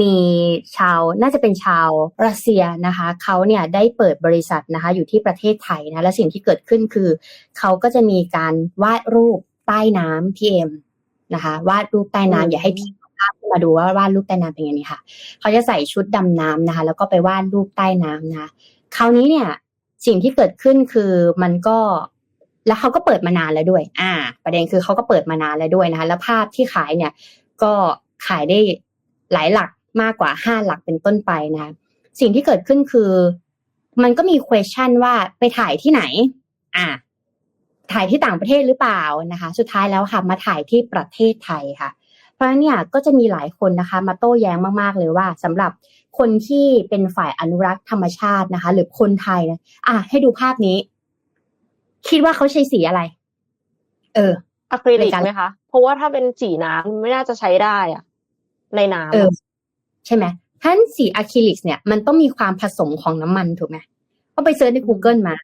มีชาวน่าจะเป็นชาวรัสเซียนะคะเขาเนี่ยได้เปิดบริษัทนะคะอยู่ที่ประเทศไทยนะและสิ่งที่เกิดขึ้นคือ เขาก็จะมีการวาดรูปใต้น้ำพี่เอ็มนะคะวาดรูปใต้น้ำอย่าให้พี่เอาภาพขึ้นมาดูว่าวาดรูปใต้น้ำเป็นยังไงค่ะ เขาจะใส่ชุดดำน้ำนะคะ แล้วก็ไปวาดรูปใต้น้ำนะคะคราวนี้เนี่ยสิ่งที่เกิดขึ้นคือมันก็แล้วเขาก็เปิดมานานแล้วด้วย อ่า ประเด็นคือเขาก็เปิดมานานแล้วด้วยนะคะ แล้วภาพที่ขายเนี่ย ก็ขายได้หลายหลัก มากกว่าห้าหลักเป็นต้นไปนะคะสิ่งที่เกิดขึ้นคือ มันก็มี question ว่าไปถ่ายที่ไหน อ่า ถ่ายที่ต่างประเทศหรือเปล่านะคะ สุดท้ายแล้วค่ะมาถ่ายที่ประเทศไทยค่ะ เพราะฉะนั้นเนี่ยก็จะมีหลายคนนะคะ มาโต้แย้งมากๆเลยว่าสำหรับคนที่เป็นฝ่ายอนุรักษ์ธรรมชาตินะคะ หรือคนไทยนะอะให้ดูภาพนี้ คิดว่าเขาใช้สีอะไร เอออะคริลิกในการไหมคะ เพราะว่าถ้าเป็นสีน้ำไม่น่าจะใช้ได้อะในน้ำเออ ใช่ไหมท่านสีอะคริลิกเนี่ยมันต้องมีความผสมของน้ำมันถูกไหมก็ไปเซิร์ชใน Google มา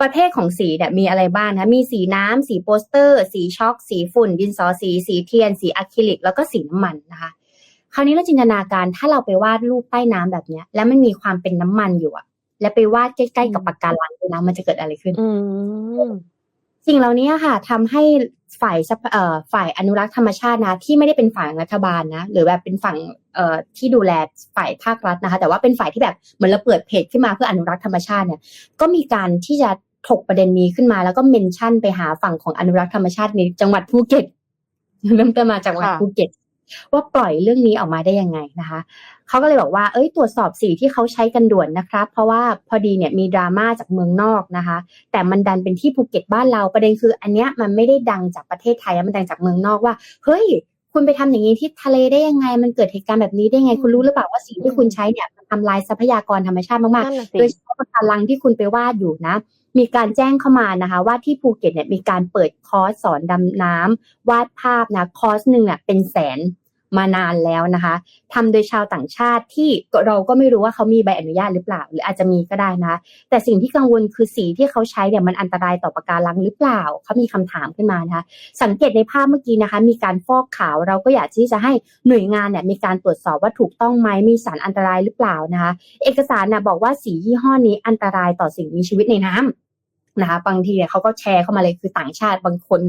ประเภทของสีเนี่ยมีอะไรบ้างนะ มีสีน้ำสีโปสเตอร์ สีช็อกสีฝุ่น ดินสอสี สีเทียน สีอะคริลิก แล้วก็สีน้ำมันนะคะ คราวนี้เราจินตนาการถ้าเราไปวาดรูปใต้น้ำแบบเนี้ย แล้วมันมีความเป็นน้ำมันอยู่อะและไปวาดใกล้ๆกับปะกการังด้วยนะมันจะเกิดอะไรขึ้นอื สิ่งเหล่านี้ค่ะทำให้ฝ่ายทรัพเอ่อฝ่ายอนุรักษ์ธรรมชาตินะ ที่ไม่ได้เป็นฝ่ายรัฐบาลนะ หรือแบบเป็นฝั่งเอ่อที่ดูแลฝ่ายภาครัฐนะคะ แต่ว่าเป็นฝ่ายที่แบบเหมือนเราเปิดเพจขึ้นมาเพื่ออนุรักษ์ธรรมชาติเนี่ยก็มีการที่จะถกประเด็นนี้ขึ้นมา แล้วก็เมนชั่นไปหาฝั่งของอนุรักษ์ธรรมชาติในจังหวัดภูเก็ตเริ่มต้นมาจากจังหวัดค่ะภูเก็ต ว่าปล่อยเรื่องนี้ออกมาได้ยังไงนะคะเขาก็เลยบอกว่า เอ้ย ตรวจสอบสีที่เขาใช้กันด่วนนะครับ เพราะว่าพอดีเนี่ยมีดราม่าจากเมืองนอกนะคะ แต่มันดันเป็นที่ภูเก็ตบ้านเรา ประเด็นคือ อันเนี้ยมันไม่ได้ดังจากประเทศไทยอะมันดังจากเมืองนอกว่า เฮ้ย คุณไปทำอย่างนี้ที่ทะเลได้ยังไง มันเกิดเหตุการณ์แบบนี้ได้ไง คุณรู้หรือเปล่าว่าสิ่งที่คุณใช้เนี่ยมันทำลายทรัพยากรธรรมชาติมากนั่นน่ะๆสิโดยเฉพาะปะการังที่คุณไปวาดอยู่นะ มีการแจ้งเข้ามานะคะว่าที่ภูเก็ตเนี่ยมีการเปิดคอร์สสอนดำน้ำวาดภาพนะคอร์สหนึ่งอะเป็นแสนมานานแล้วนะคะทำโดยชาวต่างชาติที่เราก็ไม่รู้ว่าเขามีใบอนุญาตหรือเปล่า หรืออาจจะมีก็ได้นะ แต่สิ่งที่กังวลคือสีที่เขาใช้เนี่ยมันอันตรายต่อปะการังหรือเปล่าเขามีคำถามขึ้นมานะคะ สังเกตในภาพเมื่อกี้นะคะ มีการฟอกขาวเราก็อยากที่จะให้หน่วยงานเนี่ยมีการตรวจสอบว่าถูกต้องไหมมีสารอันตรายหรือเปล่านะคะ เอกสารน่ะบอกว่าสียี่ห้อนี้อันตรายต่อสิ่งมีชีวิตในน้ำ นะคะบางทีเนี่ยเขาก็แชร์เข้ามาเลยคือต่างชาติบางคน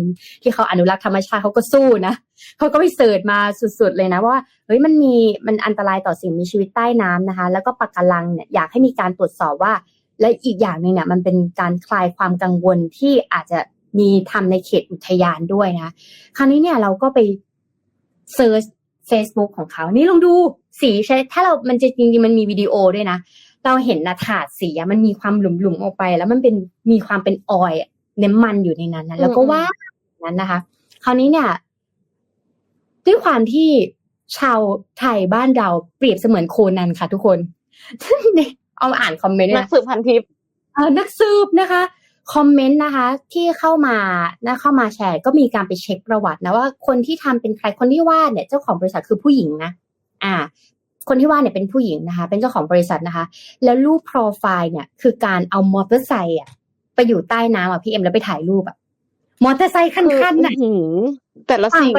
ที่เขาอนุรักษ์ธรรมชาติเขาก็สู้นะเขาก็ไปเสิร์ชมาสุดๆเลยนะว่าเฮ้ยมันมีมันอันตรายต่อสิ่งมีชีวิตใต้น้ำนะคะ แล้วก็ปะการังเนี่ยอยากให้มีการตรวจสอบว่า และอีกอย่างหนึ่งเนี่ยมันเป็นการคลายความกังวลที่อาจจะมีทำในเขตอุทยานด้วยนะ คราวนี้เนี่ยเราก็ไปเซิร์ช Facebook ของเขา นี่ลองดูสีใช่ถ้าเรา มันจะจริงๆ มันมีวิดีโอด้วยนะ เราเห็นนะถาดสีอะมันมีความหลุมๆออกไป แล้วมันเป็นมีความเป็นออยล์อะน้ำมันอยู่ในนั้นนะแล้วก็อืมว่าดนั้นนะคะ คราวนี้เนี่ย ด้วยความที่ชาวไทยบ้านเราเปรียบเสมือนโคนันค่ะทุกคนเอามาอ่านคอมเมนต์ด้วยนักนะสืบพันทิปเอ่อนักสืบนะคะคอมเมนต์นะคะ ที่เข้ามานะเข้ามาแชร์ ก็มีการไปเช็คประวัตินะว่าคนที่ทำเป็นใครคนที่วาดเนี่ย เจ้าของบริษัทคือผู้หญิงนะอ่า คนที่วาดเนี่ยเป็นผู้หญิงนะคะ เป็นเจ้าของบริษัทนะคะ แล้วรูปโปรไฟล์เนี่ย คือการเอามอเตอร์ไซค์อะไปอยู่ใต้น้ำอะพี่เอ็มแล้วไปถ่ายรูปอะมอเตอร์ไซค์คันๆน่ะอื้อหือแต่ละสิ่ง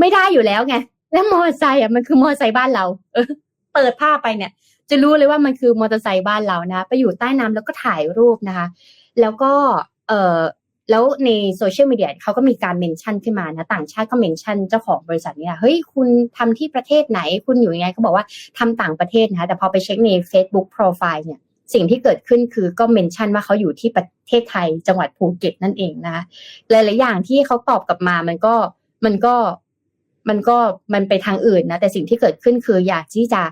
ไม่ได้อยู่แล้วไงแล้วมอเตอร์ไซค์อะมันคือมอเตอร์ไซค์บ้านเรา เออ เปิดภาพไปเนี่ย จะรู้เลยว่ามันคือมอเตอร์ไซค์บ้านเรานะ ไปอยู่ใต้น้ำแล้วก็ถ่ายรูปนะคะ แล้วก็ เออ แล้วในโซเชียลมีเดียเขาก็มีการเมนชั่นขึ้นมานะต่างชาติก็เมนชั่นเจ้าของบริษัทเนี่ยเฮ้ยคุณทำที่ประเทศไหนคุณอยู่ยังไงเขาบอกว่าทำต่างประเทศนะคะแต่พอไปเช็คใน Facebook Profile เนี่ยสิ่งที่เกิดขึ้นคือก็เมนชั่นว่าเขาอยู่ที่ประเทศไทยจังหวัดภูเก็ตนั่นเองนะคะหลายๆอย่างที่เขาตอบกลับมามันก็มันก็มันก็มันไปทางอื่นนะแต่สิ่งที่เกิดขึ้นคืออยากที่จะ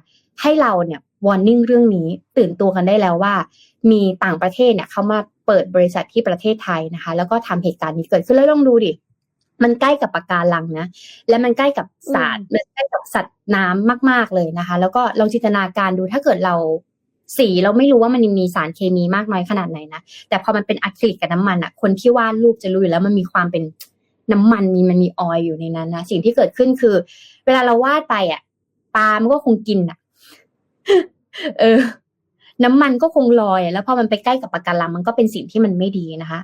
ให้เราเนี่ยวอร์นิ่งเรื่องนี้ตื่นตัวกันได้แล้วว่า มีต่างประเทศเนี่ยเขามา เปิดบริษัทที่ประเทศไทยนะคะ แล้วก็ทำเหตุการณ์นี้เกิดขึ้นแล้วลองดูดิ มันใกล้กับปะการังนะ และมันใกล้กับสารมันใกล้กับสัตว์น้ำมาก ๆเลยนะคะ แล้วก็ลองจินตนาการดูถ้าเกิดเราสีเราไม่รู้ว่ามันมีสารเคมีมากน้อยขนาดไหนนะ แต่พอมันเป็นอะคริลิกกับน้ำมันอะคนที่วาดรูปจะรู้อยู่แล้วมันมีความเป็นน้ำมันมีมันมีออยล์อยู่ในนั้นนะสิ่งที่เกิดขึ้นคือ เวลาเราวาดไปอะปลามันก็คงกินอะเออ น้ำมันก็คงลอย แล้วพอมันไปใกล้กับปะการังมันก็เป็นสิ่งที่มันไม่ดีนะคะ